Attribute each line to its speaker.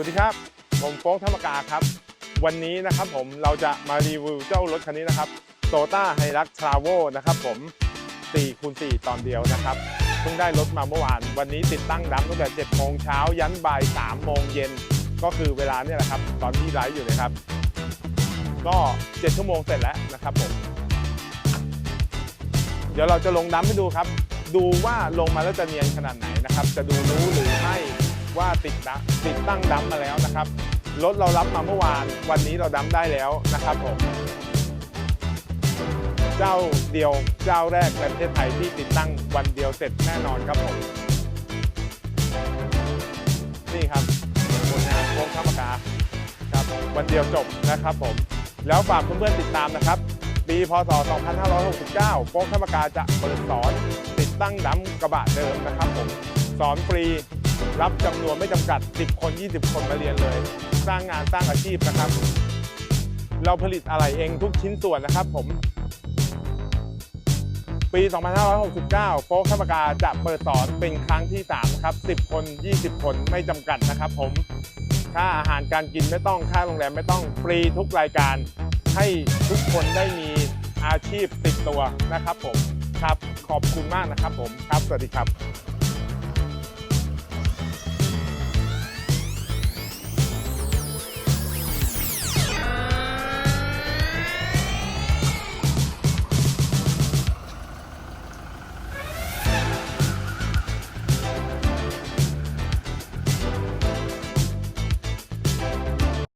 Speaker 1: วัสดีครับ ผมโฟกธรรมกาครับ วันนี้นะครับผมเราจะมารีวิวเจ้ารถคันนี้นะครับโตต้าไฮรักทราโวนะครับผม4คูณ4ตอนเดียวนะครับ เพิ่งได้รถมาเมื่อวาน วันนี้ติดตั้งดัมตั้งแต่7โมงเช้ายันบ่าย3โมงเย็น ก็คือเวลาเนี่ยแหละครับ ตอนที่ไลฟ์อยู่นะครับ ก็ 7 ชั่วโมงเสร็จแล้วนะครับผม เดี๋ยวเราจะลงดัมให้ดูครับ ดูว่าลงมาแล้วจะเนียนขนาดไหนนะครับ จะดูรู้หรือไม่ ติดดัมติดตั้งดัมมาแล้วนะครับรถเรารับมาเมื่อวาน วันนี้เราดัมได้แล้วนะครับผมเจ้าเดียวเจ้าแรกในประเทศไทยที่ติดตั้งวันเดียวเสร็จแน่นอนครับผมนี่ครับผลงานโค้งข้ามกาครับวันเดียวจบนะครับผมแล้วฝากเพื่อนๆติดตามนะครับปีพศ 2569โค้งข้ามกาจะเปิดสอนติดตั้งดัมกระบะเดิมนะครับผมสอนฟรี รับจำนวนไม่จำกัด 10 คน 20 คนมาเรียนเลย สร้างงานสร้างอาชีพนะครับ เราผลิตอะไรเองทุกชิ้นส่วนนะครับผม ปี 2569 โฟกข้ามากาจะเปิดสอนเป็นครั้งที่ 3 นะครับ 10 คน 20 คนไม่จำกัดนะครับผม ค่าอาหารการกินไม่ต้อง ค่าโรงแรมไม่ต้อง ฟรีทุกรายการ ให้ทุกคนได้มีอาชีพติดตัวนะครับผม ครับ ขอบคุณมากนะครับผม ครับ สวัสดีครับ